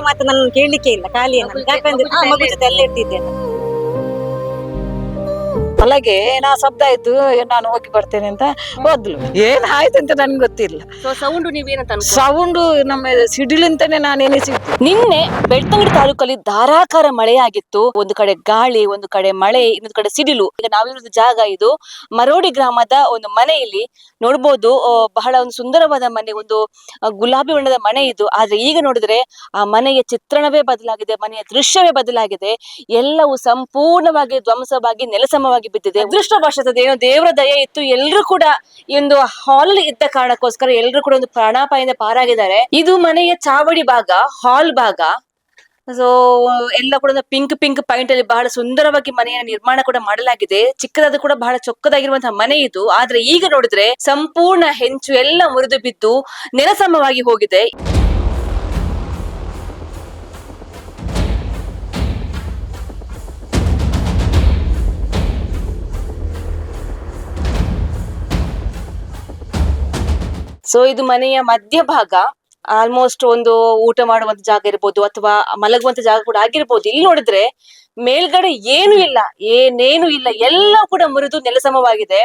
ಮಾತ್ರ ನನ್ನ ಕೇಳಲಿಕ್ಕೆ ಇಲ್ಲ ಖಾಲಿ ಮಗು ಜೊತೆ ಅಲ್ಲೇ ಇರ್ತಿದ್ದೆ ಒಳಗೆ ಏನೋ ಶಬ್ದ ಆಯ್ತು ನಾನು ಹೋಗಿ ಬರ್ತೇನೆ ಅಂತ ಹೋದ್ಲು. ಆಯ್ತು ಅಂತ ನನ್ಗೆ ಗೊತ್ತಿಲ್ಲ. ಸೊ ಸೌಂಡ್ ನೀವೇನಂತ ಸೌಂಡು ನಮ್ಮ ಸಿಡಿಲಿಂತಾನೆ ನಾನು ಎನಿಸಿದ್ದು ನಿನ್ನೆ ಬೆಳ್ತಂಗಡಿ ತಾಲೂಕಲ್ಲಿ ಧಾರಾಕಾರ ಮಳೆಯಾಗಿತ್ತು. ಒಂದು ಕಡೆ ಗಾಳಿ ಒಂದು ಕಡೆ ಮಳೆ ಇನ್ನೊಂದು ಕಡೆ ಸಿಡಿಲು. ಈಗ ನಾವಿರೋದು ಜಾಗ ಇದು ಮರೋಡಿ ಗ್ರಾಮದ ಒಂದು ಮನೆಯಲ್ಲಿ ನೋಡ್ಬೋದು ಬಹಳ ಒಂದು ಸುಂದರವಾದ ಮನೆ ಒಂದು ಗುಲಾಬಿ ಬಣ್ಣದ ಮನೆ ಇದು. ಆದ್ರೆ ಈಗ ನೋಡಿದ್ರೆ ಆ ಮನೆಯ ಚಿತ್ರಣವೇ ಬದಲಾಗಿದೆ ಮನೆಯ ದೃಶ್ಯವೇ ಬದಲಾಗಿದೆ. ಎಲ್ಲವೂ ಸಂಪೂರ್ಣವಾಗಿ ಧ್ವಂಸವಾಗಿ ನೆಲಸಮವಾಗಿ ಬಿದ್ದಿದೆ. ಅದೃಷ್ಟ ಏನೋ ದೇವರ ದಯ ಇತ್ತು. ಎಲ್ಲರೂ ಕೂಡ ಒಂದು ಹಾಲ್ ಇದ್ದ ಕಾರಣಕ್ಕೋಸ್ಕರ ಎಲ್ಲರೂ ಕೂಡ ಒಂದು ಪ್ರಾಣಾಪಾಯದಿಂದ ಪಾರಾಗಿದ್ದಾರೆ. ಇದು ಮನೆಯ ಚಾವಡಿ ಭಾಗ ಹಾಲ್ ಭಾಗ. ಸೊ ಎಲ್ಲ ಕೂಡ ಪಿಂಕ್ ಪಿಂಕ್ ಪಾಯಿಂಟ್ ಅಲ್ಲಿ ಬಹಳ ಸುಂದರವಾಗಿ ಮನೆಯ ನಿರ್ಮಾಣ ಕೂಡ ಮಾಡಲಾಗಿದೆ. ಚಿಕ್ಕದಾದ ಕೂಡ ಬಹಳ ಚೊಕ್ಕದಾಗಿರುವಂತಹ ಮನೆ ಇದು. ಆದ್ರೆ ಈಗ ನೋಡಿದ್ರೆ ಸಂಪೂರ್ಣ ಹೆಂಚು ಎಲ್ಲ ಮುರಿದು ಬಿದ್ದು ನೆಲಸಮವಾಗಿ ಹೋಗಿದೆ. ಸೊ ಇದು ಮನೆಯ ಮಧ್ಯಭಾಗ. ಆಲ್ಮೋಸ್ಟ್ ಒಂದು ಊಟ ಮಾಡುವಂತ ಜಾಗ ಇರ್ಬೋದು ಅಥವಾ ಮಲಗುವಂತ ಜಾಗ ಕೂಡ ಆಗಿರ್ಬೋದು. ಇಲ್ಲಿ ನೋಡಿದ್ರೆ ಮೇಲ್ಗಡೆ ಏನು ಇಲ್ಲ, ಏನೇನು ಇಲ್ಲ, ಎಲ್ಲ ಕೂಡ ಮುರಿದು ನೆಲಸಮವಾಗಿದೆ.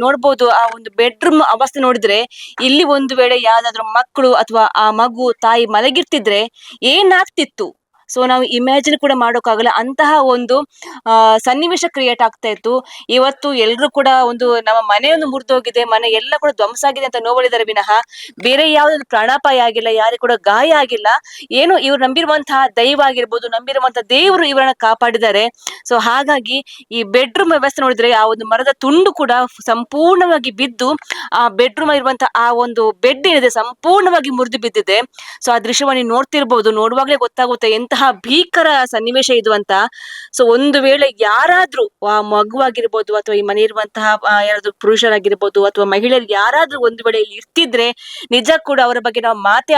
ನೋಡ್ಬೋದು, ಆ ಒಂದು ಬೆಡ್ರೂಮ್ ಅವಸ್ಥೆ ನೋಡಿದ್ರೆ ಇಲ್ಲಿ ಒಂದು ವೇಳೆ ಯಾವ್ದಾದ್ರು ಮಕ್ಕಳು ಅಥವಾ ಆ ಮಗು, ತಾಯಿ ಮಲಗಿರ್ತಿದ್ರೆ ಏನಾಗ್ತಿತ್ತು? ಸೊ ನಾವು ಇಮ್ಯಾಜಿನ್ ಕೂಡ ಮಾಡೋಕ್ಕಾಗಲ್ಲ. ಅಂತಹ ಒಂದು ಸನ್ನಿವೇಶ ಕ್ರಿಯೇಟ್ ಆಗ್ತಾ ಇತ್ತು. ಇವತ್ತು ಎಲ್ಲರೂ ಕೂಡ ಒಂದು ನಮ್ಮ ಮನೆಯನ್ನು ಮುರಿದೋಗಿದೆ, ಮನೆ ಎಲ್ಲ ಕೂಡ ಧ್ವಂಸ ಆಗಿದೆ ಅಂತ ನೋವಳಿದ್ದಾರೆ ವಿನಃ. ಬೇರೆ ಯಾವ್ದೊಂದು ಪ್ರಾಣಾಪಾಯ ಆಗಿಲ್ಲ ಯಾರಿಗೂ ಕೂಡ ಗಾಯ ಆಗಿಲ್ಲ. ಏನು ಇವ್ರು ನಂಬಿರುವಂತಹ ದೈವ ಆಗಿರ್ಬೋದು, ನಂಬಿರುವಂತಹ ದೇವರು ಇವರನ್ನ ಕಾಪಾಡಿದ್ದಾರೆ. ಸೊ ಹಾಗಾಗಿ ಈ ಬೆಡ್ರೂಮ್ ವ್ಯವಸ್ಥೆ ನೋಡಿದ್ರೆ ಆ ಒಂದು ಮರದ ತುಂಡು ಕೂಡ ಸಂಪೂರ್ಣವಾಗಿ ಬಿದ್ದು, ಆ ಬೆಡ್ರೂಮ್ ಇರುವಂತಹ ಆ ಒಂದು ಬೆಡ್ ಏನಿದೆ, ಸಂಪೂರ್ಣವಾಗಿ ಮುರಿದು ಬಿದ್ದಿದೆ. ಸೊ ಆ ದೃಶ್ಯವನ್ನು ನೋಡ್ತಿರ್ಬೋದು. ನೋಡುವಾಗಲೇ ಗೊತ್ತಾಗುತ್ತೆ ಎಂತಹ ಭೀಕರ ಸನ್ನಿವೇಶ ಇದು ಅಂತ. ಸೊ ಒಂದು ವೇಳೆ ಯಾರಾದ್ರೂ, ಆ ಮಗುವಾಗಿರ್ಬೋದು ಅಥವಾ ಈ ಮನೆ ಇರುವಂತಹ ಯಾರಾದ್ರೂ ಪುರುಷರಾಗಿರ್ಬೋದು ಅಥವಾ ಮಹಿಳೆಯರು ಯಾರಾದ್ರೂ ಒಂದು ವೇಳೆ ಇಲ್ಲಿ ಇರ್ತಿದ್ರೆ, ನಿಜ ಕೂಡ ಅವರ ಬಗ್ಗೆ ನಾವು ಮಾತೇ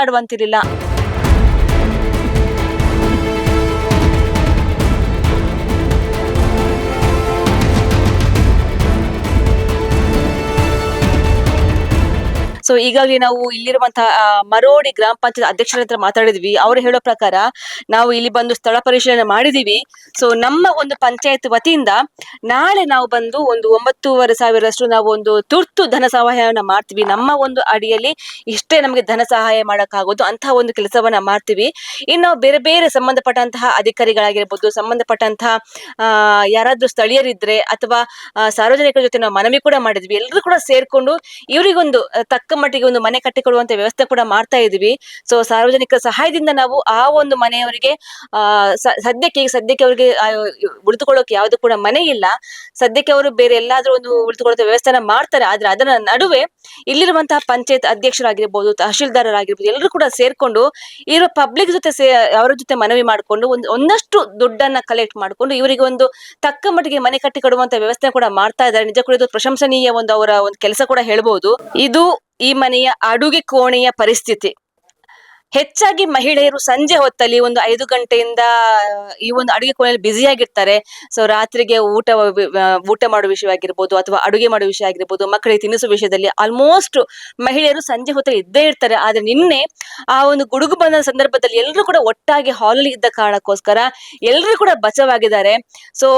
ಸೊ ಈಗಾಗಲೇ ನಾವು ಇಲ್ಲಿರುವಂತಹ ಮರೋಡಿ ಗ್ರಾಮ ಪಂಚಾಯತ್ ಅಧ್ಯಕ್ಷರ ಹತ್ರ ಮಾತಾಡಿದ್ವಿ. ಅವ್ರು ಹೇಳೋ ಪ್ರಕಾರ ನಾವು ಇಲ್ಲಿ ಬಂದು ಸ್ಥಳ ಪರಿಶೀಲನೆ ಮಾಡಿದೀವಿ. ಸೊ ನಮ್ಮ ಒಂದು ಪಂಚಾಯತ್ ವತಿಯಿಂದ ನಾಳೆ ನಾವು ಬಂದು ಒಂದು ಒಂಬತ್ತೂವರೆ ಸಾವಿರಷ್ಟು ನಾವು ಒಂದು ತುರ್ತು ಧನ ಸಹಾಯವನ್ನ ಮಾಡ್ತೀವಿ. ನಮ್ಮ ಒಂದು ಅಡಿಯಲ್ಲಿ ಇಷ್ಟೇ ನಮಗೆ ಧನ ಸಹಾಯ ಮಾಡೋಕ್ಕಾಗೋದು. ಅಂತಹ ಒಂದು ಕೆಲಸವನ್ನ ಮಾಡ್ತೀವಿ. ಇನ್ನು ಬೇರೆ ಬೇರೆ ಸಂಬಂಧಪಟ್ಟಂತಹ ಅಧಿಕಾರಿಗಳಾಗಿರ್ಬೋದು, ಸಂಬಂಧಪಟ್ಟಂತಹ ಯಾರಾದ್ರೂ ಸ್ಥಳೀಯರಿದ್ರೆ ಅಥವಾ ಸಾರ್ವಜನಿಕರ ಜೊತೆ ನಾವು ಮನವಿ ಕೂಡ ಮಾಡಿದ್ವಿ. ಎಲ್ಲರೂ ಕೂಡ ಸೇರ್ಕೊಂಡು ಇವರಿಗೊಂದು ತಕ್ಕ ಮಟ್ಟಿಗೆ ಒಂದು ಮನೆ ಕಟ್ಟಿಕೊಡುವಂತ ವ್ಯವಸ್ಥೆ ಕೂಡ ಮಾಡ್ತಾ ಇದೀವಿ ಸೊ ಸಾರ್ವಜನಿಕ ಸಹಾಯದಿಂದ ನಾವು ಆ ಒಂದು ಮನೆಯವರಿಗೆ, ಆ ಸದ್ಯಕ್ಕೆ ಈಗ ಸದ್ಯಕ್ಕೆ ಅವರಿಗೆ ಉಳಿದುಕೊಳ್ಳೋಕೆ ಯಾವ್ದು ಕೂಡ ಮನೆ ಇಲ್ಲ. ಸದ್ಯಕ್ಕೆ ಅವರು ಬೇರೆ ಎಲ್ಲಾದ್ರೂ ಒಂದು ಉಳಿದುಕೊಳ್ಳೋ ವ್ಯವಸ್ಥೆನ ಮಾಡ್ತಾರೆ. ಆದ್ರೆ ಅದರ ನಡುವೆ ಇಲ್ಲಿರುವಂತಹ ಪಂಚಾಯತ್ ಅಧ್ಯಕ್ಷರಾಗಿರ್ಬೋದು, ತಹಶೀಲ್ದಾರರಾಗಿರ್ಬೋದು ಎಲ್ಲರೂ ಕೂಡ ಸೇರ್ಕೊಂಡು ಇರೋ ಪಬ್ಲಿಕ್ ಜೊತೆ ಸೇ, ಅವರ ಜೊತೆ ಮನವಿ ಮಾಡಿಕೊಂಡು ಒಂದು, ಒಂದಷ್ಟು ದುಡ್ಡನ್ನ ಕಲೆಕ್ಟ್ ಮಾಡಿಕೊಂಡು ಇವರಿಗೆ ಒಂದು ತಕ್ಕ ಮಟ್ಟಿಗೆ ಮನೆ ಕಟ್ಟಿ ಕೊಡುವಂತ ವ್ಯವಸ್ಥೆ ಕೂಡ ಮಾಡ್ತಾ ಇದ್ದಾರೆ. ನಿಜ ಕೂಡ ಇದು ಪ್ರಶಂಸನೀಯ ಒಂದು ಅವರ ಒಂದು ಕೆಲಸ ಕೂಡ ಹೇಳ್ಬಹುದು ಇದು ಈ ಮನೆಯ ಅಡುಗೆ ಕೋಣೆಯ ಪರಿಸ್ಥಿತಿ. ಹೆಚ್ಚಾಗಿ ಮಹಿಳೆಯರು ಸಂಜೆ ಹೊತ್ತಲ್ಲಿ ಒಂದು ಐದು ಗಂಟೆಯಿಂದ, ಈ ಒಂದು ಅಡುಗೆ ಕೋಣೆಯಲ್ಲಿ ಬ್ಯುಸಿ ಆಗಿರ್ತಾರೆ. ಸೊ ರಾತ್ರಿಗೆ ಊಟ ಊಟ ಮಾಡುವ ವಿಷಯ ಆಗಿರ್ಬೋದು ಅಥವಾ ಅಡುಗೆ ಮಾಡುವ ವಿಷಯ ಆಗಿರ್ಬೋದು, ಮಕ್ಕಳಿಗೆ ತಿನ್ನಿಸುವ ವಿಷಯದಲ್ಲಿ ಆಲ್ಮೋಸ್ಟ್ ಮಹಿಳೆಯರು ಸಂಜೆ ಹೊತ್ತಲ್ಲಿ ಇದ್ದೇ ಇರ್ತಾರೆ. ಆದ್ರೆ ನಿನ್ನೆ ಆ ಒಂದು ಗುಡುಗು ಬಂದ ಸಂದರ್ಭದಲ್ಲಿ ಎಲ್ಲರೂ ಕೂಡ ಒಟ್ಟಾಗಿ ಹಾಲಲ್ಲಿ ಇದ್ದ ಕಾರಣಕ್ಕೋಸ್ಕರ ಎಲ್ಲರೂ ಕೂಡ ಬಚಾವಾಗಿದ್ದಾರೆ ಸೊ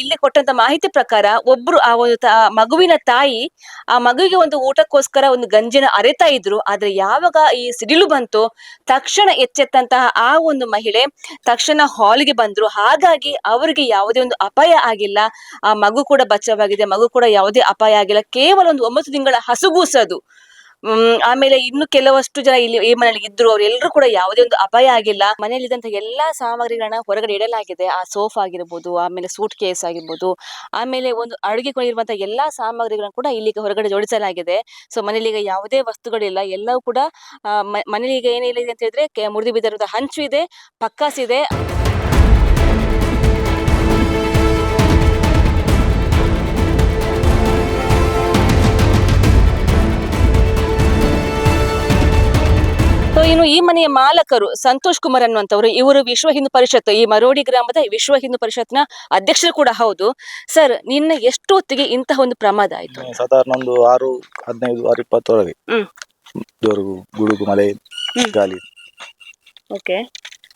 ಇಲ್ಲಿ ಕೊಟ್ಟಂತ ಮಾಹಿತಿ ಪ್ರಕಾರ ಒಬ್ರು ಆ ಒಂದು ಮಗುವಿನ ತಾಯಿ ಆ ಮಗುವಿಗೆ ಒಂದು ಊಟಕ್ಕೋಸ್ಕರ ಒಂದು ಗಂಜಿನ ಅರೆತಾ ಇದ್ರು. ಆದ್ರೆ ಯಾವಾಗ ಈ ಸಿಡಿಲು ಬಂತು ತಕ್ಷಣ ಎಚ್ಚೆತ್ತಂತಹ ಆ ಒಂದು ಮಹಿಳೆ ತಕ್ಷಣ ಹಾಲ್ಗೆ ಬಂದ್ರು. ಹಾಗಾಗಿ ಅವರಿಗೆ ಯಾವುದೇ ಒಂದು ಅಪಾಯ ಆಗಿಲ್ಲ. ಆ ಮಗು ಕೂಡ ಬಚಾವಾಗಿದೆ ಮಗು ಕೂಡ ಯಾವುದೇ ಅಪಾಯ ಆಗಿಲ್ಲ. ಕೇವಲ ಒಂದು ಒಂಬತ್ತು ತಿಂಗಳ ಹಸುಗೂಸದು. ಆಮೇಲೆ ಇನ್ನು ಕೆಲವಷ್ಟು ಜನ ಇಲ್ಲಿ ಈ ಮನೆಯಲ್ಲಿ ಇದ್ರು ಅವರೆಲ್ಲರೂ ಕೂಡ ಯಾವುದೇ ಒಂದು ಅಪಾಯ ಆಗಿಲ್ಲ. ಮನೆಯಲ್ಲಿದ್ದಂತ ಎಲ್ಲಾ ಸಾಮಗ್ರಿಗಳನ್ನ ಹೊರಗಡೆ ಇಡಲಾಗಿದೆ. ಆ ಸೋಫಾ ಆಗಿರ್ಬೋದು, ಆಮೇಲೆ ಸೂಟ್ ಕೇಸ್ ಆಗಿರ್ಬೋದು, ಆಮೇಲೆ ಒಂದು ಅಡುಗೆ ಕೊಡಿರುವಂತಹ ಎಲ್ಲಾ ಸಾಮಗ್ರಿಗಳನ್ನ ಕೂಡ ಇಲ್ಲಿಗೆ ಹೊರಗಡೆ ಜೋಡಿಸಲಾಗಿದೆ. ಸೊ ಮನೇಲಿ ಈಗ ಯಾವುದೇ ವಸ್ತುಗಳಿಲ್ಲ. ಎಲ್ಲವೂ ಕೂಡ ಮನೇಲಿ ಈಗ ಏನಿಲ್ಲ ಅಂತ ಹೇಳಿದ್ರೆ ಮುರಿದು ಬಿದ್ದಿರುವಂತಹ ಹಂಚು ಇದೆ, ಪಕ್ಕಾಸ್ ಇದೆ. ಸೊ ಇನ್ನು ಈ ಮನೆಯ ಮಾಲಕರು ಸಂತೋಷ್ ಕುಮಾರ್ ಅನ್ನುವಂಥವ್ರು ಇವರು ವಿಶ್ವ ಹಿಂದೂ ಪರಿಷತ್ ಈ ಮರೋಡಿ ಗ್ರಾಮದ ವಿಶ್ವ ಹಿಂದೂ ಪರಿಷತ್ನ ಅಧ್ಯಕ್ಷರು ಕೂಡ ಹೌದು. ಸರ್ ನಿನ್ನ ಎಷ್ಟು ಹೊತ್ತಿಗೆ ಇಂತಹ ಒಂದು ಪ್ರಮಾದ ಆಯ್ತು ಸಾಧಾರಣ ಒಂದು ಆರು ಹದಿನೈದು ಆರು ಇಪ್ಪತ್ತೊಳಗೆ. ಜೋರು ಗುಡುಗು ಮಳೆ. ಗಾಳಿ. ಓಕೆ.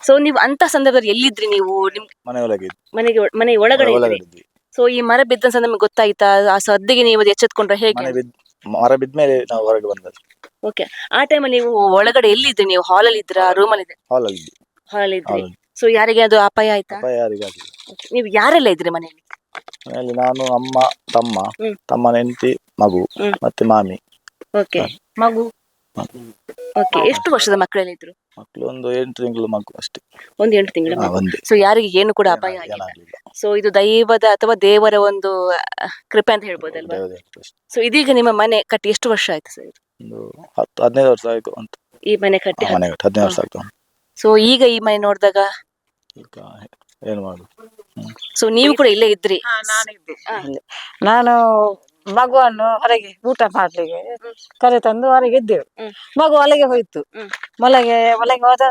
ಸೊ ನೀವು ಅಂತ ಸಂದರ್ಭದಲ್ಲಿ ಎಲ್ಲಿದ್ರಿ ನೀವು? ನಿಮ್ ಮನೆಯೊಳಗೆ ಮನೆಗೆ ಮನೆ ಒಳಗಡೆ ಇದ್ರಿ? ಸೊ ಈ ಮರ ಬಿದ್ದ ಸಂದರ್ಭ ನಮಗೆ ಗೊತ್ತಾಯ್ತಾ? ಆ ಸದ್ದಿಗೆ ನೀವು ಎಚ್ಚೆತ್ಕೊಂಡ್ರೆ ಹೇಗೆ? ಮನೆ ಬಿದ್ದ ಮರ ಬಿದ್ಮೇಲೆ ನಾವು ಹೊರಗೆ ಬಂದದ್ದು. ಓಕೆ ಆ ಟೈಮ್ ನೀವು ಒಳಗಡೆ ಎಲ್ಲಿದ್ರಿ? ನೀವು ಹಾಲಲ್ಲಿ ಇದ್ರ? ರೂಮಲ್ಲಿ ಇದ್ರಿ? ಹಾಲಲ್ಲಿ ಅಲ್ಲಿ ಹಾಲ್ ಇದ್ರಿ. ಸೊ ಯಾರಿಗೆ ಅದು ಅಪಾಯ ಆಯ್ತಾ? ಅಪಾಯ ಯಾರಿಗಾಗಿ Okay. ನೀವು ಯಾರೆಲ್ಲ ಇದ್ರಿ ಮನೆಯಲ್ಲಿ? ಮನೆಯಲ್ಲಿ ನಾನು ಅಮ್ಮ ತಮ್ಮ ಹ್ಮ್. ತಮ್ಮನ ಹೆಂಡತಿ ಮಗು ಹ್ಮ್. ಮತ್ತೆ ಮಾಮಿ. ಓಕೆ ಮಗು? ಓಕೆ ಎಷ್ಟು ವರ್ಷದ ಮಕ್ಕಳೆಲ್ಲ ಇದ್ರು? ಮಕ್ಕಳು ಒಂದು ಎಂಟು ತಿಂಗಳು ಮಗು ಅಷ್ಟೇ. ಒಂದು ಎಂಟು ತಿಂಗಳ ಹಾ, ಒಂದೇ. ಸೊ ಯಾರಿಗೆ ಏನು ಕೂಡ ಅಪಾಯ ಆಗಿಲ್ಲ. ಏನಾಗ್ಲಿಲ್ಲ. ಸೊ ಇದು ದೈವದ ಅಥವಾ ದೇವರ ಒಂದು ಆ, ಕೃಪೆ ಅಂತ ಹೇಳ್ಬೋದಲ್ವಾ? ದೇವರೇ ಅಷ್ಟೇ. ಸೊ ಇದೀಗ ನಿಮ್ಮ ಮನೆ ಕಟ್ಟಿ ಎಷ್ಟು ವರ್ಷ ಆಯ್ತು ಸರ್ ಒಂದು ಹತ್ತು ಹದಿನೈದು ವರ್ಷ ಆಯ್ತು ಅಂತ. ಈ ಮನೆ ಕಟ್ಟಿ ಮನೆ ಹದಿನೈದು ವರ್ಷ ಆಯ್ತು. ಸೊ ಈಗ ಈ ಮನೆ ನೋಡಿದಾಗ? ಈಗ ಏನು ಮಾಡು ಸೊ ನೀವು ಕೂಡ ಇಲ್ಲೇ ಇದ್ರಿ? ನಾನಿದ್ದೆ. ನಾನು ಮಗುವನ್ನು ಹೊರಗೆ ಊಟ ಮಾಡ್ಲಿಕ್ಕೆ ಕರೆ ತಂದು ಹೊರಗೆ ಇದ್ದೆವು ಮಗು ಒಳಗೆ ಹೋಯ್ತು. ಮಲಗೆ ಒಳಗೆ ಹೋದ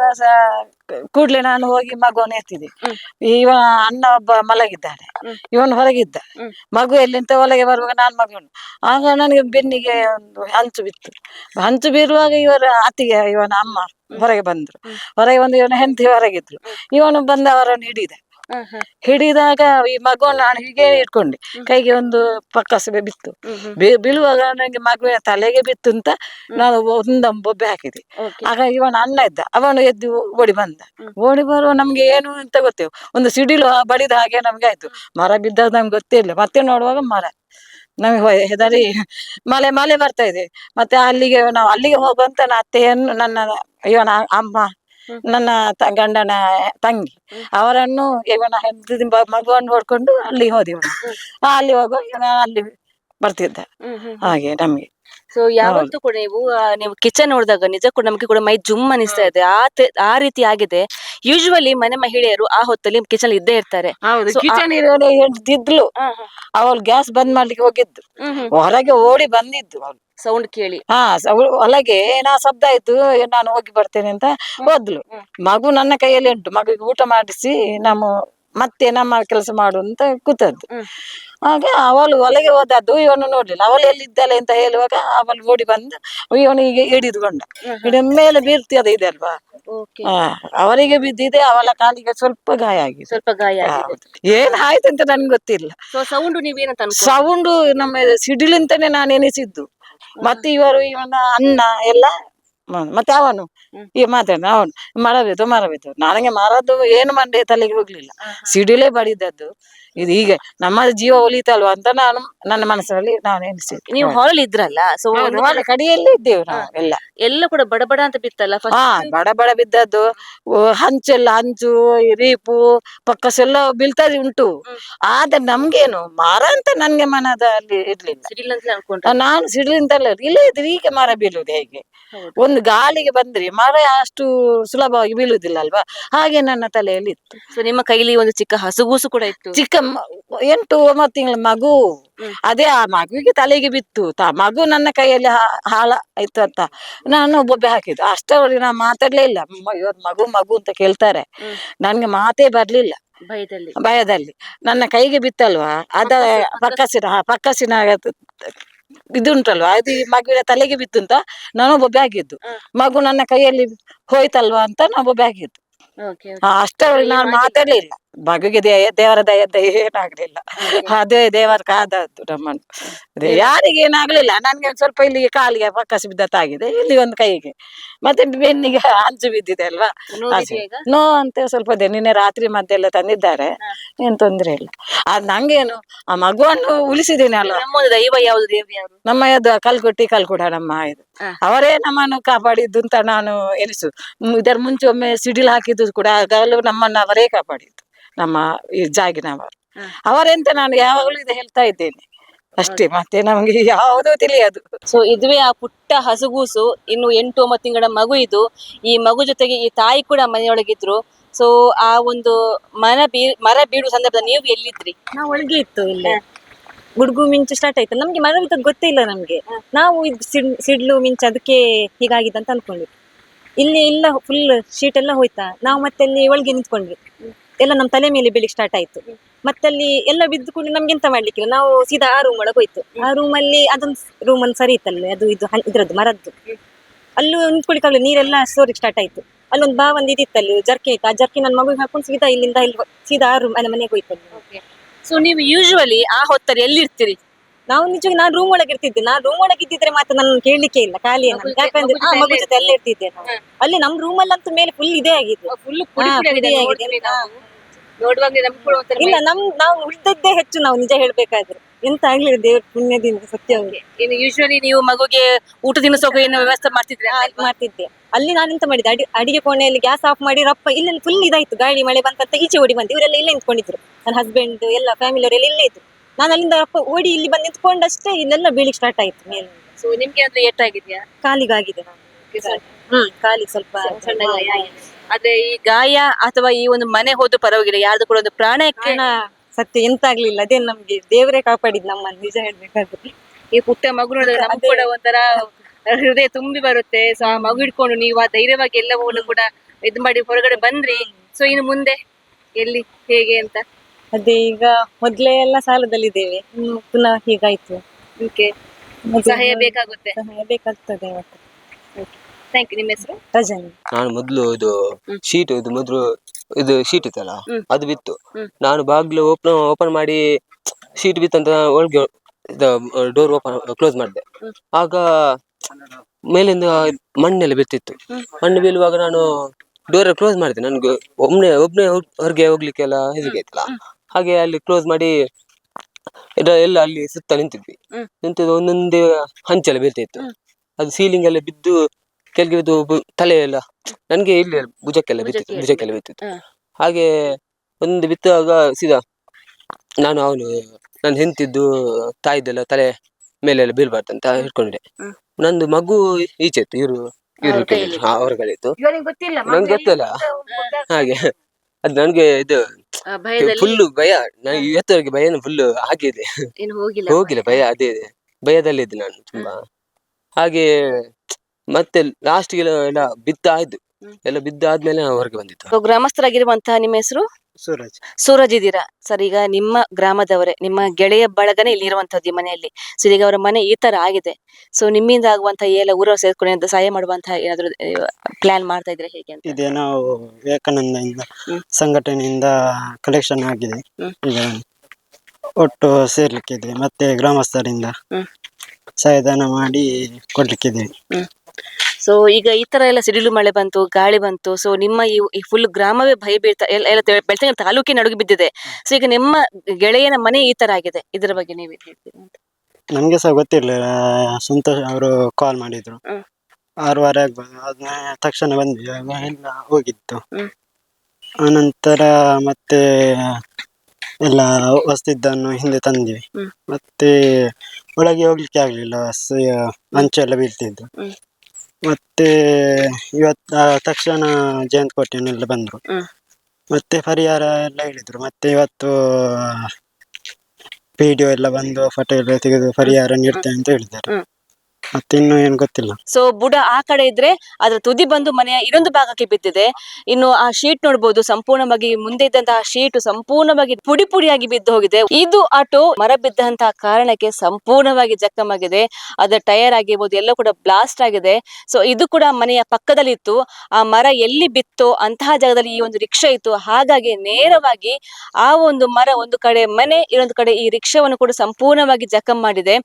ಕೂಡ್ಲೆ ನಾನು ಹೋಗಿ ಮಗುವನ್ನು ಎತ್ತಿದೆ. ಇವ ಅಣ್ಣ ಒಬ್ಬ ಮಲಗಿದ್ದಾನೆ. ಇವನು ಹೊರಗಿದ್ದ. ಮಗು ಎಲ್ಲಿಂದ ಒಳಗೆ ಬರುವಾಗ ನಾನು ಮಗುವನ್ನು ಆಗ ನನಗೆ ಬೆನ್ನಿಗೆ ಒಂದು ಹಂಚು ಬಿತ್ತು. ಹಂಚು ಬೀರುವಾಗ ಇವರ ಅತ್ತಿಗೆ ಇವನ ಅಮ್ಮ ಹೊರಗೆ ಬಂದ್ರು. ಹೊರಗೆ ಬಂದು ಇವನ ಹೆಂಡತಿ ಹೊರಗಿದ್ರು ಇವನು ಬಂದು ಅವರನ್ನು ಹಿಡಿದ. ಹಿಡಿದಾಗ ಈ ಮಗುವನ್ನು ನಾನು ಹೀಗೆ ಇಟ್ಕೊಂಡೆ. ಕೈಗೆ ಒಂದು ಪಕ್ಕಸೆ ಬಿತ್ತು. ಬೀಳುವಾಗ ನನಗೆ ಮಗುವಿನ ತಲೆಗೆ ಬಿತ್ತು ಅಂತ ನಾನು ಒಂದು ಬೊಬ್ಬೆ ಹಾಕಿದೆ. ಆಗ ಇವನ ಅಣ್ಣ ಇದ್ದ. ಅವನು ಎದ್ದು ಓಡಿ ಬಂದ. ಓಡಿ ಬರುವ ನಮ್ಗೆ ಏನು ಅಂತ ಗೊತ್ತೇವು ಒಂದು ಸಿಡಿಲು ಬಡಿದ ಹಾಗೆ ನಮ್ಗೆ ಆಯ್ತು. ಮರ ಬಿದ್ದದ್ದು ನಮ್ಗೆ ಗೊತ್ತೇ ಇಲ್ಲ. ಮತ್ತೆ ನೋಡುವಾಗ ಮರ. ನಮಗೆ ಹೆದರಿ ಮಳೆ ಮಳೆ ಬರ್ತಾ ಇದೆ. ಮತ್ತೆ ಅಲ್ಲಿಗೆ ನಾವು ಅಲ್ಲಿಗೆ ಹೋಗುವಂತ ನನ್ನ ಅತ್ತೆಯನ್ನು ನನ್ನ ಇವನ ಅಮ್ಮ. ನನ್ನ ತ- ಗಂಡನ ತಂಗಿ. ಅವರನ್ನು ಇವನ ಹೆಂಡತಿ ಮಗುವನ್ನು ಹೊಡ್ಕೊಂಡು ಅಲ್ಲಿ ಹೋದೆವು ನಾವು. ಆ, ಅಲ್ಲಿ ಹೋಗುವ ಇವನ ಅಲ್ಲಿ ಬರ್ತಿದ್ದ. ಹಾಗೆ ನಮ್ಗೆ. ಸೊ ಯಾವತ್ತು ಕೂಡ ನೀವು ಆ, ನೀವು ಕಿಚನ್ ನೋಡಿದಾಗ ನಿಜ ಕೂಡ ನಮಗೆ ಕೂಡ ಮೈ ಜುಮ್ ಅನಿಸ್ತಾ ಇದೆ. ಆ ತೆ- ಆ ರೀತಿ ಆಗಿದೆ. ಯೂಶುವಲಿ ಮನೆ ಮಹಿಳೆಯರು ಆ ಹೊತ್ತಲ್ಲಿ ಕಿಚನ್ ಇದ್ದೇ ಇರ್ತಾರೆ. ಹೌದು So, ಆ- ಕಿಚನ್ ಅವಳು ಗ್ಯಾಸ್ ಬಂದ್ ಮಾಡ್ಲಿಕ್ಕೆ ಹೋಗಿದ್ದು. ಹೊರಗೆ ಓಡಿ ಬಂದಿದ್ದು. ಅವಳು ಸೌಂಡ್ ಕೇಳಿ. ಹಾ ಹೊಲಗೆ ನಾ ಶಬ್ದ ಆಯ್ತು ನಾನು ಹೋಗಿ ಬರ್ತೇನೆ ಅಂತ ಹೋದ್ಲು. ಮಗು ನನ್ನ ಕೈಯಲ್ಲಿ ಉಂಟು. ಮಗುಗೆ ಊಟ ಮಾಡಿಸಿ ನಮ್ಮ ಮತ್ತೆ ನಮ್ಮ ಕೆಲಸ ಮಾಡು ಅಂತ ಕೂತದ್ದು. ಆಗ ಅವಳು ಒಳಗೆ ಹೋದದ್ದು ಇವನು ನೋಡ್ಲಿಲ್ಲ. ಅವಳು ಎಲ್ಲಿದ್ದಾಳೆ ಅಂತ ಹೇಳುವಾಗ ಅವಳು ಓಡಿ ಬಂದು ಇವನಿಗೆ ಹಿಡಿದುಕೊಂಡ ಹಿಡಿದ ಮೇಲೆ ಬೀರ್ತಿ ಅದ ಇದೆ ಅಲ್ವಾ? ಅವರಿಗೆ ಬಿದ್ದಿದೆ ಅವಳ ಕಾಲಿಗೆ ಸ್ವಲ್ಪ ಗಾಯ ಆಗಿದೆ. ಸ್ವಲ್ಪ ಗಾಯ. ಏನ್ ಆಯ್ತು ಅಂತ ನನ್ಗೆ ಗೊತ್ತಿಲ್ಲ. ಸೌಂಡ್ ನೀವೇನಂತ ಸೌಂಡು ಸೌಂಡ್ ನಮ್ಮ ಸಿಡಿಲಿಂತಾನೆ ನಾನು ಎನಿಸಿದ್ದು. ಮತ್ತೆ ಇವರು ಇವನ ಅನ್ನ ಎಲ್ಲ ಮತ್ತೆ ಅವನು. ಈ ಮಾತಾಡ ಅವನು. ಮರ ಬಿದ್ದು ಮರ ಬಿದ್ದು ನನಗೆ ಮರದ್ದು ಏನು ಮಂಡೆ ತಲೆಗೆ ಹೋಗ್ಲಿಲ್ಲ. ಸಿಡಿಲೇ ಬಡಿದದ್ದು. ಇದು ಹೀಗೆ ನಮ್ಮ ಜೀವ ಉಳಿತಲ್ವ ಅಂತ ನಾನು ನನ್ನ ಮನಸ್ಸಿನಲ್ಲಿ ನಾನು ಎನಿಸಿದ್ದೆ ನೀವು ಹಾಲ್ ಇದ್ರಲ್ಲ ಸೊ ಕಡೆಯಲ್ಲಿ ಇದ್ದೇವೆ ನಾವು ಎಲ್ಲ. ಎಲ್ಲ ಕೂಡ ಬಡಬಡ ಬಡ ಅಂತ ಬಿತ್ತಲ್ಲ ಹಾ ಬಡ ಬಡ ಬಿದ್ದದ್ದು ಓ, ಹಂಚೆಲ್ಲ ಹಂಚು ಈ ರೀಪು ಪಕ್ಕಸೆಲ್ಲ ಬೀಳ್ತದೆ ಉಂಟು. ಆದ್ರೆ ನಮ್ಗೇನು ಮರ ಅಂತ ನನ್ಗೆ ಮನದಲ್ಲಿ ಇರ್ಲಿಲ್ಲ. ಸಿಡಿಲ್ ಅಂತ ಅನ್ಕೊಂಡ್ರೆ ನಾನು ಸಿಡಿಲಿಂದಲ್ಲ ಇಲ್ಲ ಇದ್ರೆ ಹೀಗೆ ಮರ ಬೀಳುದು ಹೇಗೆ? ಹೌದು. ಒಂದು ಗಾಳಿಗೆ ಬಂದ್ರೆ ಮರ ಅಷ್ಟು ಸುಲಭವಾಗಿ ಬೀಳುದಿಲ್ಲ ಅಲ್ವಾ? ಹಾಗೆ ನನ್ನ ತಲೆಯಲ್ಲಿ ಇತ್ತು. ಸೊ ನಿಮ್ಮ ಕೈಲಿ ಒಂದು ಚಿಕ್ಕ ಹಸುಗೂಸು ಕೂಡ ಇತ್ತು. ಚಿಕ್ಕ ಎಂಟು ಒಂಬತ್ತು ತಿಂಗಳ ಮಗು. ಅದೇ ಆ ಮಗುವಿಗೆ ತಲೆಗೆ ಬಿತ್ತು. ತ ಮಗು ನನ್ನ ಕೈಯಲ್ಲಿ ಹಾಳ ಆಯ್ತು ಅಂತ ನಾನು ಬೊಬ್ಬೆ ಹಾಕಿದ್ದು. ಅಷ್ಟವರೆಗೆ ನಾನು ಮಾತಾಡ್ಲೇ ಇಲ್ಲ. ಇವತ್ತು ಮಗು ಮಗು ಅಂತ ಕೇಳ್ತಾರೆ. ನನ್ಗೆ ಮಾತೇ ಬರ್ಲಿಲ್ಲ. ಭಯದಲ್ಲಿ. ಭಯದಲ್ಲಿ. ನನ್ನ ಕೈಗೆ ಬಿತ್ತಲ್ವಾ? ಅದ ಪಕ್ಕಸಿನ ಪಕ್ಕಸಿನ ಇದುಂಟಲ್ವಾ? ಅದು ಈ ಮಗುವಿನ ತಲೆಗೆ ಬಿತ್ತು ಅಂತ ನಾನು ಬೊಬ್ಬೆ ಹಾಕಿದ್ದು. ಮಗು ನನ್ನ ಕೈಯಲ್ಲಿ ಹೋಯ್ತಲ್ವಾ ಅಂತ ನಾನು ಬೊಬ್ಬೆ ಹಾಕಿದ್ದು. ಓಕೆ ಹಾ, ನಾನು ಮಾತಾಡ್ಲೇ ಇಲ್ಲ. ಮಗುಗೆ ದೇ- ದೇವರ ದಯ ದಯ ಏನಾಗ್ಲಿಲ್ಲ. ಅದೇ ದೇವರ ಕಾದದ್ದು ನಮ್ಮನ್ನು. ಅದೇ ಯಾರಿಗೆ ಏನಾಗ್ಲಿಲ್ಲ. ನನ್ಗೆ ಒಂದ್ ಸ್ವಲ್ಪ ಇಲ್ಲಿಗೆ ಕಾಲಿಗೆ ಪಕ್ಕಸ ಬಿದ್ದತ್ತಾಗಿದೆ ಇಲ್ಲಿ ಒಂದು ಕೈಗೆ. ಮತ್ತೆ ಬೆನ್ನಿಗೆ ಅಂಚು ಬಿದ್ದಿದೆ ಅಲ್ವಾ? ನೋ ಅಂತ ಸ್ವಲ್ಪ ಅದೇ ನಿನ್ನೆ ರಾತ್ರಿ ಮದ್ದೆಲ್ಲ ತಂದಿದ್ದಾರೆ. ಏನ್ ತೊಂದ್ರೆ ಇಲ್ಲ. ಅದ್ ನಂಗೇನು ಆ ಮಗುವನ್ನು ಉಳಿಸಿದ್ದೀನಿ ಅಲ್ವಾ? ದೈವ ಯಾವುದು? ದೇವಿ ನಮ್ಮ ಇದು ಕಲ್ಕೊಟ್ಟಿ ಕಲ್ಕುಡ ನಮ್ಮ ಇದು. ಅವರೇ ನಮ್ಮನ್ನು ಕಾಪಾಡಿದ್ದು ಅಂತ ನಾನು ಎನಿಸು. ಇದರ ಮುಂಚೆ ಒಮ್ಮೆ ಸಿಡಿಲ್ ಹಾಕಿದ್ದು ಕೂಡ ಆಗಲೂ ನಮ್ಮನ್ನು ಅವರೇ ಕಾಪಾಡಿದ್ದು. ನಮ್ಮ ಈ ಜಾಗಿನವರು. ಅವರೆಂತ ನಾನು ಯಾವಾಗಲೂ ಇದು ಹೇಳ್ತಾ ಇದ್ದೇನೆ. ಅಷ್ಟೇ ಮತ್ತೆ ನಮಗೆ ಯಾವುದು ತಿಳಿಯದು. ಸೊ ಇದುವೇ ಆ ಪುಟ್ಟ ಹಸುಗೂಸು ಇನ್ನು ಎಂಟು ಒಂಬತ್ತು ತಿಂಗಳ ಮಗು ಇದು. ಈ ಮಗು ಜೊತೆಗೆ ಈ ತಾಯಿ ಕೂಡ ಮನೆಯೊಳಗಿದ್ರು. ಸೊ ಆ ಒಂದು ಮರ ಬೀ ಮರ ಬೀಳುವ ಸಂದರ್ಭದಲ್ಲಿ ನೀವು ಎಲ್ಲಿದ್ರಿ? ನಾವು ಒಳಗೆ ಇತ್ತು ಇಲ್ಲ. ಗುಡುಗು ಮಿಂಚು ಸ್ಟಾರ್ಟ್ ಆಯ್ತು. ನಮ್ಗೆ ಮರ ಬಿದ್ದ ಗೊತ್ತೇ ಇಲ್ಲ ನಮ್ಗೆ. ನಾವು ಇದು ಸಿಡ್- ಸಿಡ್ಲು ಮಿಂಚು ಅದಕ್ಕೆ ಹೀಗಾಗಿದೆ ಅಂತ ಅನ್ಕೊಂಡ್ವಿ. ಇಲ್ಲಿ ಇಲ್ಲ ಫುಲ್ ಶೀಟ್ ಎಲ್ಲ ಹೋಯ್ತಾ. ನಾವು ಮತ್ತೆ ಅಲ್ಲಿ ಒಳಗೆ ನಿಂತ್ಕೊಂಡ್ವಿ. ಎಲ್ಲ ನಮ್ಮ ತಲೆ ಮೇಲೆ ಬೀಳಿಕ್ ಸ್ಟಾರ್ಟ್ ಆಯ್ತು. ಮತ್ತೆ ಅಲ್ಲಿ ಎಲ್ಲ ಬಿದ್ದುಕೊಂಡು ನಮ್ಗೆ ಎಂತ ಮಾಡ್ಲಿಕ್ಕಿಲ್ಲ. ನಾವು ಸೀದಾ ಆ ರೂಮ್ ಒಳಗೆ ಹೋಯ್ತು. ಆ ರೂಮಲ್ಲಿ ಅಲ್ಲಿ ಅದೊಂದು ರೂಮ್ ಒಂದು ಸರಿ ಇತ್ತಲ್ಲ ಅದು ಇದು ಇದ್ರದ್ದು ಮರದ್ದು. ಅಲ್ಲೂ ನಿಂತ್ಕೊಳ್ಳಿಕ್ಕಾಗಲ್ಲ ನೀರೆಲ್ಲ ಸೋರಿಕ್ ಸ್ಟಾರ್ಟ್ ಆಯ್ತು. ಅಲ್ಲೊಂದು ಬಾ ಒಂದು ಇದಿತ್ತು ಅಲ್ಲಿ ಜರ್ಕಿ ಇತ್ತು. ಆ ಜರ್ಕಿ ನನ್ನ ಮಗುಗೆ ಹಾಕೊಂಡು ಸೀದಾ ಇಲ್ಲಿಂದ ಇಲ್ಲಿ ಸೀದಾ ಆ ರೂಮ್ ಮನೆಗೆ ಹೋಯ್ತು ಸೊ ನೀವು ಯೂಶುವಲಿ ಆ ಹೊತ್ತಲ್ಲಿ ಎಲ್ಲಿರ್ತೀರಿ? ನಾವು ನಿಜವಾಗಿ ನಾನು ರೂಮ್ ಒಳಗೆ ಇರ್ತಿದ್ದೆ. ನಾನು ರೂಮ್ ಒಳಗೆ ಇದ್ದಿದ್ರೆ ಮಾತ್ರ ನನ್ನ ಕೇಳಲಿಕ್ಕೆ ಇಲ್ಲ. ಖಾಲಿ ಯಾಕಂದ್ರೆ ಮಗು ಜೊತೆ ಮಗು ಜೊತೆ ಅಲ್ಲೇ ಇರ್ತಿದ್ದೆ ನಾನು. ಅಲ್ಲಿ ನಮ್ ರೂಮ್ ಅಲ್ಲಿ ಅಂತೂ ಮೇಲೆ ಫುಲ್ ಇದೇ ಫುಲ್ ಆಗಿದೆ, ನೋಡುವಾಗ ಇಲ್ಲ ನಮ್ ನಾವು ಉಳಿದದ್ದೇ ಹೆಚ್ಚು ನಾವು ನಿಜ ಹೇಳ್ಬೇಕಾದ್ರೆ. ಎಂತ ಆಗ್ಲಿಲ್ಲ ದೇವ್ರ ಪುಣ್ಯದಿಂದ ಸತ್ಯವಾಗಿ ಇನ್ನು ಯೂಶುವಲಿ ನೀವು ಮಗುಗೆ ಊಟ ತಿನ್ನಿಸೋಕೆ ಏನು ವ್ಯವಸ್ಥೆ ಮಾಡ್ತಿದ್ರೆ? ಮಾಡ್ತಿದ್ದೆ. ಅಲ್ಲಿ ನಾನು ಎಂತ ಮಾಡಿದ್ದೆ ಅಡಿ ಅಡಿಗೆ ಕೋಣೆಯಲ್ಲಿ ಗ್ಯಾಸ್ ಆಫ್ ಮಾಡಿ ರಪ್ಪ ಇಲ್ಲಿ ಫುಲ್ ಇದಾಯ್ತು. ಗಾಳಿ ಮಳೆ ಬಂತಂತ ಈಚೆ ಓಡಿ ಬಂದು. ಇವರೆಲ್ಲ ಇಲ್ಲೇ ನಿಂತ್ಕೊಂಡಿದ್ರು. ನನ್ನ ಹಸ್ಬೆಂಡ್ ಎಲ್ಲ ಫ್ಯಾಮಿಲಿ ಅವರೆಲ್ಲ ಇಲ್ಲೇ ಇದ್ರು. ನಾನು ಅಲ್ಲಿಂದ ರಪ್ಪ ಓಡಿ ಇಲ್ಲಿ ಬಂದು ನಿಂತ್ಕೊಂಡಷ್ಟೇ ಇಲ್ಲೆಲ್ಲ ಬೀಳಿಕ್ ಸ್ಟಾರ್ಟ್ ಆಯ್ತು ಮೇಲೆ. ಸೊ ನಿಮ್ಗೆ ಅಂದ್ರೆ ಏಟಾಗಿದ್ಯಾ ಕಾಲಿಗಾಗಿದೆ ಹ್ಮ್ ಕಾಲಿಗೆ ಸ್ವಲ್ಪ ಸಣ್ಣ ಗಾಯ ಆಗಿದೆ. ಆದ್ರೆ ಈ ಗಾಯ ಅಥವಾ ಈ ಒಂದು ಮನೆ ಹೋದ ಪರವಾಗಿಲ್ಲ ಯಾರ್ದು ಕೂಡ ಒಂದು ಪ್ರಾಣಕ್ಕೆ ಪ್ರಾಣ ಸತ್ಯ ಎಂತ ಆಗ್ಲಿಲ್ಲ ಅದೇ ನಮ್ಗೆ ದೇವರೇ ಕಾಪಾಡಿದ್ ನಮ್ಮನ್ನ ನಿಜ ಹೇಳ್ಬೇಕಾದ್ರೆ. ಈ ಪುಟ್ಟ ಮಗು ನೋಡಿದ್ರೆ ನಮ್ಗೆ ಅದೇ. ಕೂಡ ಒಂಥರ ಹೃದಯ ತುಂಬಿ ಬರುತ್ತೆ. ಸೊ ಆ ಮಗು ಇಟ್ಕೊಂಡು ನೀವು ಆ ಧೈರ್ಯವಾಗಿ ಎಲ್ಲವೂ ಕೂಡ ಇದು ಮಾಡಿ ಹೊರಗಡೆ ಬಂದ್ರಿ. ಸೊ ಇನ್ನು ಮುಂದೆ ಎಲ್ಲಿ ಹೇಗೆ ಅಂತ? ಅದೇ ಈಗ ಮೊದ್ಲೇ ಎಲ್ಲ ಸಾಲದಲ್ಲಿದ್ದೇವೆ. ಇನ್ನು ಪುನಃ ಹೀಗಾಯ್ತು. ಓಕೆ ಸಹಾಯ ಬೇಕಾಗುತ್ತೆ. ಸಹಾಯ ಬೇಕಾಗ್ತದೆ ಮತ್ತೆ ಥ್ಯಾಂಕ್ ಯು ನಿಮ್ಮ ಹೆಸರು? ರಜನಿ. ನಾನು ಮೊದ್ಲು ಇದು ಶೀಟ್ ಇದು ಮೊದ್ಲು ಇದು ಶೀಟ್ ಇತ್ತಲ್ಲ. ಅದು ಬಿತ್ತು. ನಾನು ಬಾಗ್ಲು ಓಪನ್ ಓಪನ್ ಮಾಡಿ ಶೀಟ್ ಬಿತ್ತಂತ ಒಳಗೆ ಡೋರ್ ಓಪನ್ ಕ್ಲೋಸ್ ಮಾಡಿದೆ. ಆಗ ಮೇಲಿಂದ ಮಣ್ಣೆಲ್ಲ ಬಿತ್ತಿತ್ತು. ಮಣ್ಣು ಬೀಳುವಾಗ ನಾನು ಡೋರ್ ಕ್ಲೋಸ್ ಮಾಡಿದೆ. ನನಗೆ ಒಮ್ಮೆ ಒಬ್ನೇ ಹೊರಗೆ ಹೋಗ್ಲಿಕ್ಕೆಲ್ಲ ಹೆದರಿಕೆ ಆಯ್ತಲ್ಲ ಹಾಗೆ ಅಲ್ಲಿ ಕ್ಲೋಸ್ ಮಾಡಿ ಇದು ಎಲ್ಲ ಅಲ್ಲಿ ಸುತ್ತ ನಿಂತಿದ್ವಿ. ನಿಂತಿದ್ದು ಒಂದೊಂದೇ ಹಂಚೆಲ್ಲ ಬೀಳ್ತಿತ್ತು. ಹ್ಮ್. ಅದು ಸೀಲಿಂಗ್ ಎಲ್ಲ ಬಿದ್ದು ಕೆಳಗೆ ಬಿದ್ದು ಬು- ತಲೆ ಎಲ್ಲ ನನ್ಗೆ ಇಲ್ಲಿ ಭುಜಕ್ಕೆಲ್ಲ ಬಿತ್ತಿತ್ತು ಭುಜಕ್ಕೆ ಭುಜಕ್ಕೆಲ್ಲ ಬಿತ್ತಿತ್ತು. ಹಾಗೆ ಒಂದು ಬಿತ್ತುವಾಗ ಸೀದಾ ನಾನು ಅವನು ನಾನು ಹೆಂತಿದ್ದು ತಾಯಿದೆಲ್ಲ ತಲೆ ಮೇಲೆಲ್ಲ ಬೀಳ್ಬಾರ್ದು ಅಂತ ಹಿಡ್ಕೊಂಡಿದ್ದೆ. ಹ್ಮ್. ನಂದು ಮಗು ಈಚೆ ಇತ್ತು ಇವರು ಇವರು ಅವ್ರ ನಂಗೆ ಗೊತ್ತಿಲ್ಲ ನಂಗೆ ಗೊತ್ತಲ್ಲ. ಹಾಗೆ ಅದು ನನ್ಗೆ ಇದು ಫುಲ್ ಭಯ. ನಾನು ಇವತ್ತವರೆಗೆ ಭಯನ ಫುಲ್ ಆಗಿದೆ ಏನು ಹೋಗಿಲ್ಲ ಹೋಗಿಲ್ಲ ಭಯ. ಅದೇ ಭಯದಲ್ಲಿದ್ದೆ ನಾನು ತುಂಬಾ. ಹಾಗೆ ಮತ್ತೆ ಲಾಸ್ಟ್ ಎಲ್ಲ ಬಿದ್ದಾಯ್ತು. ಎಲ್ಲ ಬಿದ್ದಾದ್ಮೇಲೆ ಹೊರಗೆ ಬಂದಿತ್ತು ಗ್ರಾಮಸ್ಥರಾಗಿರುವಂತಹ ನಿಮ್ಮ ಹೆಸರು? ಸೂರಜ್. ಸೂರಜ್ ಇದ್ದೀರಾ? ಸರ್ ಈಗ ನಿಮ್ಮ ಗ್ರಾಮದವರೇ ನಿಮ್ಮ ಗೆಳೆಯ ಬಳಗನೆ ಇಲ್ಲಿ ಇರುವಂತದ್ದು ಈ ಮನೆಯಲ್ಲಿ. ಸೊ ಈಗ ಅವರ ಮನೆ ಈ ತರ ಆಗಿದೆ. ಸೊ ನಿಮ್ಮಿಂದ ಆಗುವಂತ ಎಲ್ಲ ಊರವ್ರು ಸೇರ್ಕೊಂಡು ಸಹಾಯ ಮಾಡುವಂತಹ ಏನಾದ್ರು ಪ್ಲಾನ್ ಮಾಡ್ತಾ ಇದ್ರೆ ಹೇಗೆ ಅಂತ? ಇದೇನೋ ನಾವು ವಿವೇಕಾನಂದದಿಂದ ಸಂಘಟನೆಯಿಂದ ಕಲೆಕ್ಷನ್ ಆಗಿದೆ. ಈಗ ಒಟ್ಟು ಸೇರ್ಲಿಕ್ಕಿದೆ ಮತ್ತೆ ಗ್ರಾಮಸ್ಥರಿಂದ ಸಹಾಯಧಾನ ಸಹಾಯಧನ ಮಾಡಿ ಕೊಡ್ಲಿಕ್ಕಿದೆ. ಸೊ ಈಗ ಈ ತರ ಎಲ್ಲ ಸಿಡಿಲು ಮಳೆ ಬಂತು ಗಾಳಿ ಬಂತು. ಸೊ ನಿಮ್ಮ ಈ ಫುಲ್ ಗ್ರಾಮವೇ ಭಯ ಬೀಳ್ತಾ ಎಲ್ಲ ಎಲ್ಲ ಬೆಳ್ತಂಗಡಿ ತಾಲೂಕಿನ ನಡುಗೆ ಬಿದ್ದಿದೆ. ಸೊ ಈಗ ನಿಮ್ಮ ಗೆಳೆಯನ ಮನೆ ಈ ತರ ಆಗಿದೆ. ಇದರ ಬಗ್ಗೆ ನೀವು ಹೇಳ್ತೀರಾ ಅಂತ. ನಮ್ಗೆ ಸಹ ಗೊತ್ತಿರಲಿಲ್ಲ. ಸಂತೋಷ್ ಅವರು ಕಾಲ್ ಮಾಡಿದ್ರು. ಆರು ವಾರ ಆಗ್ಬೋದು ಅದನ್ನ ತಕ್ಷಣ ಬಂದ್ವಿ. ಎಲ್ಲ ಹೋಗಿತ್ತು. ಆನಂತರ ಮತ್ತೆ ಎಲ್ಲ ವಸ್ತಿದ್ದನ್ನು ಹಿಂದೆ ತಂದ್ವಿ. ಮತ್ತೆ ಒಳಗೆ ಹೋಗ್ಲಿಕ್ಕೆ ಆಗ್ಲಿಲ್ಲ. ಅಂಚೆಲ್ಲ ಮಂಚೆಲ್ಲ ಬೀಳ್ತಿದ್ದು. ಮತ್ತೆ ಇವತ್ತು ತಕ್ಷಣ ಜಯಂತ್ ಕೋಟೆನೆಲ್ಲ ಬಂದ್ರು ಹ್ಮ್. ಮತ್ತೆ ಪರಿಹಾರ ಎಲ್ಲ ಹೇಳಿದ್ರು ಮತ್ತೆ ಇವತ್ತು ವಿಡಿಯೋ ಎಲ್ಲ ಬಂದು ಫೋಟೋ ಎಲ್ಲ ತೆಗೆದು ಪರಿಹಾರ ನೀಡ್ತೇನೆ ಅಂತ ಹೇಳಿದ್ದಾರೆ ಹ್ಮ್. ಮತ್ತೆ ಏನ್ ಏನು ಗೊತ್ತಿಲ್ಲ. ಸೊ ಬುಡ ಆ ಕಡೆ ಇದ್ರೆ ಅದ್ರ ತುದಿ ಬಂದು ಮನೆಯ ಇನ್ನೊಂದು ಭಾಗಕ್ಕೆ ಬಿದ್ದಿದೆ. ಇನ್ನು ಆ ಶೀಟ್ ನೋಡಬಹುದು ಸಂಪೂರ್ಣವಾಗಿ ಮುಂದೆ ಇದ್ದಂತಹ ಶೀಟ್ ಸಂಪೂರ್ಣವಾಗಿ ಪುಡಿ ಪುಡಿಯಾಗಿ ಬಿದ್ದು ಹೋಗಿದೆ. ಇದು ಆಟೋ ಮರ ಬಿದ್ದಂತಹ ಕಾರಣಕ್ಕೆ ಸಂಪೂರ್ಣವಾಗಿ ಜಖಮಾಗಿದೆ ಅದರ ಟೈರ್ ಆಗಿರ್ಬೋದು ಎಲ್ಲ ಕೂಡ ಬ್ಲಾಸ್ಟ್ ಆಗಿದೆ. ಸೊ ಇದು ಕೂಡ ಮನೆಯ ಪಕ್ಕದಲ್ಲಿ ಇತ್ತು ಆ ಮರ ಎಲ್ಲಿ ಬಿತ್ತೋ ಅಂತಹ ಜಾಗದಲ್ಲಿ ಈ ಒಂದು ರಿಕ್ಷಾ ಇತ್ತು. ಹಾಗಾಗಿ ನೇರವಾಗಿ ಆ ಒಂದು ಮರ ಒಂದು ಕಡೆ, ಮನೆ ಇನ್ನೊಂದು ಕಡೆ ಈ ರಿಕ್ಷಾವನ್ನು ಕೂಡ ಸಂಪೂರ್ಣವಾಗಿ ಜಖಂ ಮಾಡಿದೆ.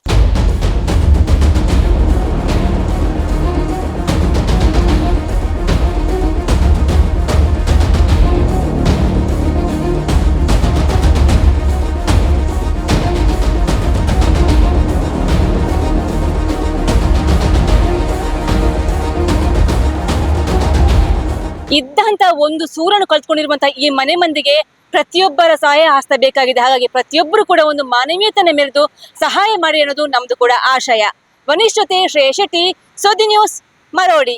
ಇದ್ದಂತ ಒಂದು ಸೂರನ್ನು ಕಲ್ತ್ಕೊಂಡಿರುವಂತಹ ಈ ಮನೆ ಮಂದಿಗೆ ಪ್ರತಿಯೊಬ್ಬರ ಸಹಾಯ ಹಸ್ತ ಬೇಕಾಗಿದೆ. ಹಾಗಾಗಿ ಪ್ರತಿಯೊಬ್ಬರು ಕೂಡ ಒಂದು ಮಾನವೀಯತೆಯನ್ನು ಮೆರೆದು ಸಹಾಯ ಮಾಡಿ ಅನ್ನೋದು ನಮ್ದು ಕೂಡ ಆಶಯ. ವನಿಷ್ಠತೆ ಜೊತೆ ಶ್ರೇಯಶೆಟ್ಟಿ ಸುದ್ದಿ ನ್ಯೂಸ್ ಮರೋಡಿ.